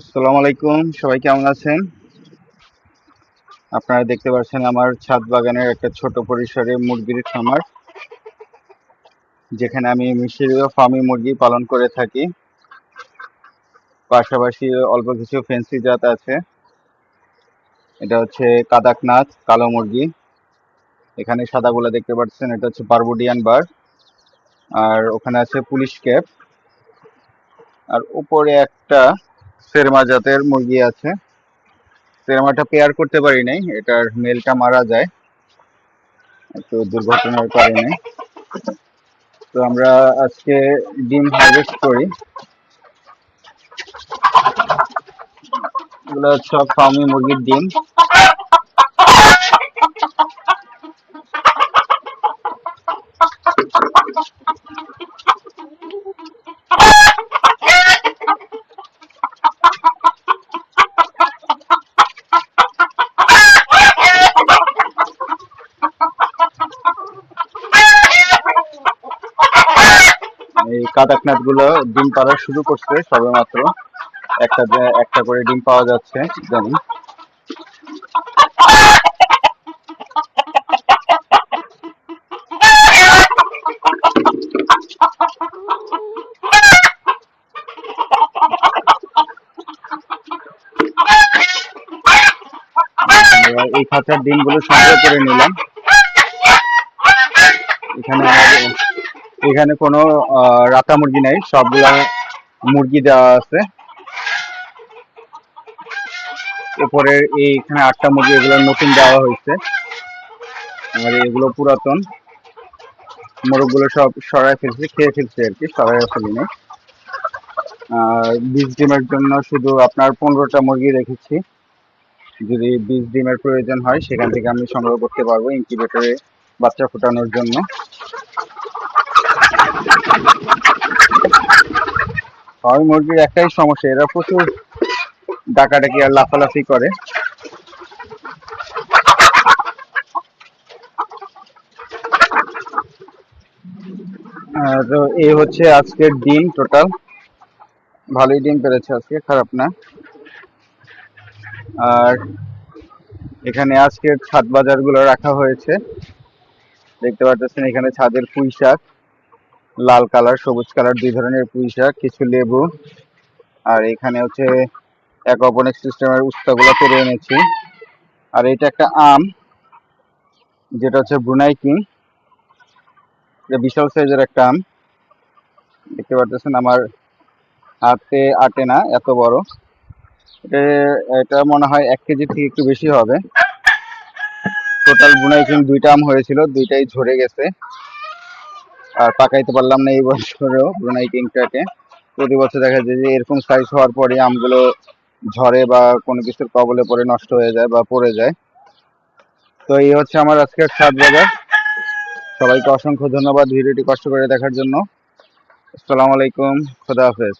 আসসালামু আলাইকুম, সবাই কেমন আছেন? আপনারা দেখতে পাচ্ছেন আমার ছাদ বাগানের একটা ছোট পরিসরে মুরগির খামার, যেখানে আমি মিশরীয় ফার্মি মুরগি পালন করে থাকি। পাশাপাশি অল্প কিছু ফেন্সি জাত আছে। এটা হচ্ছে কাদাকনাথ কালো মুরগি। এখানে সাদাগুলো দেখতে পাচ্ছেন, এটা হচ্ছে বারবুডিয়ান বার। আর ওখানে আছে পুলিশ ক্যাপ। আর উপরে একটা সেরমা জাতের মুরগি আছে। সেরমাটা পেয়ার করতে পারি নাই, এটার মেলটা মারা যায়। একটু দুর্ঘটনার কারণে। তো আমরা আজকে ডিম হারভেস্ট করি। এগুলো হচ্ছে ফার্মি মুরগির ডিম। এই কাদাকনাথগুলো ডিম পাড়া শুরু করছে সবে মাত্র একটা একটা করে ডিম পাওয়া যাচ্ছে, জানি। এই খাঁচার ডিমগুলো সংগ্রহ করে নিলাম। এখানে এখানে কোনো রাতা মুরগি নাই, সবগুলা মুরগি দেওয়া আছে। এরপরে এই এখানে আটটা মুরগি, এগুলো নতুন দেওয়া হয়েছে। আর এগুলো পুরাতন। মোরগগুলো সব সরাই ফেলছে, খেয়ে ফেলছে আর কি সরাই ফেলিনি। আর বীজ ডিমের জন্য শুধু আপনার পনেরোটা মুরগি রেখেছি। যদি বীজ ডিমের প্রয়োজন হয়, সেখান থেকে আমি সংগ্রহ করতে পারব ইনকিউবেটরে বাচ্চা ফোটানোর জন্য। ফার্মি মুরগির একটাই সমস্যা, এরা প্রচুর ডাকাডাকি আর লাফালাফি করে। তো এই হচ্ছে আজকের ডিম টোটাল। ভালোই ডিম পেরেছে আজকে, খারাপ না। আর এখানে আজকে ছাদ বাজারগুলো রাখা হয়েছে। দেখতে পাচ্ছেন এখানে ছাদের পুঁই শাক। লাল কালার, সবুজ কালার, দুই ধরনের পুঁই শাক কিছু লেবু। আর এখানে হচ্ছে এক অ্যাকোপনিক সিস্টেমের উস্তাগুলো পেরে এনেছি। আর এটা একটা আম, যেটা হচ্ছে ব্রুনাই কিং। বিশাল সাইজের একটা আম। দেখতে পাচ্ছেন আমার হাতে আটে না, এত বড়। এটা এটা মনে হয় এক কেজি থেকে একটু বেশি হবে। টোটাল বুনাই কিং দুইটা আম হয়েছিল, দুইটাই ঝরে গেছে। আর পাকাইতে পারলাম না এই বছরেও ব্রুনাই কিংটাকে প্রতি বছর দেখা যায় যে এরকম সাইজ হওয়ার পরে আমগুলো ঝরে বা কোনো কিছুর কবলে পরে নষ্ট হয়ে যায় বা পড়ে যায়। তো এই হচ্ছে আমার আজকের সাত বাজার। সবাইকে অসংখ্য ধন্যবাদ ভিডিওটি কষ্ট করে দেখার জন্য। আসসালামু আলাইকুম, খোদা হাফেজ।